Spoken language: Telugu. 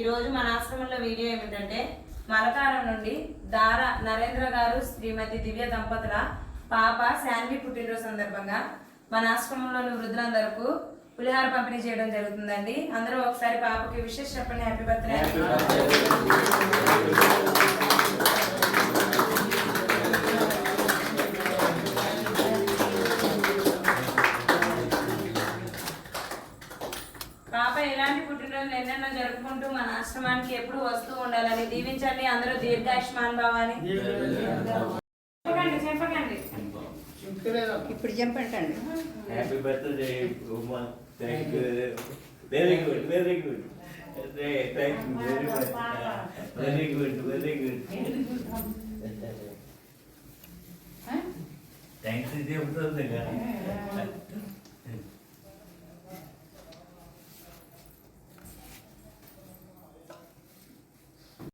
ఈరోజు మన ఆశ్రమంలో వీడియో ఏమిటంటే మలకారం నుండి దార నరేంద్ర గారు శ్రీమతి దివ్య దంపతుల పాప శాన్వి పుట్టినరోజు సందర్భంగా మన ఆశ్రమంలోని వృద్ధులందరకు పులిహార పంపిణీ చేయడం జరుగుతుందండి. అందరూ ఒకసారి పాపకి విశేష చెప్పండి. హ్యాపీ బర్త్డే పాప ఎలాంటి పుట్టినరోజులు ఎన్నెన్నో జరుపుకుంటూ మన ఆశ్రమానికి ఎప్పుడు వస్తూ ఉండాలని దీవించండి. అందరూ దీర్ఘాయుష్మాన్ భవాని. చెప్పకండి చెప్పకండి. ఇప్పుడు చెప్పండి. Happy birthday Uma thank you very good very good thank you very much very good very good thanks కానీ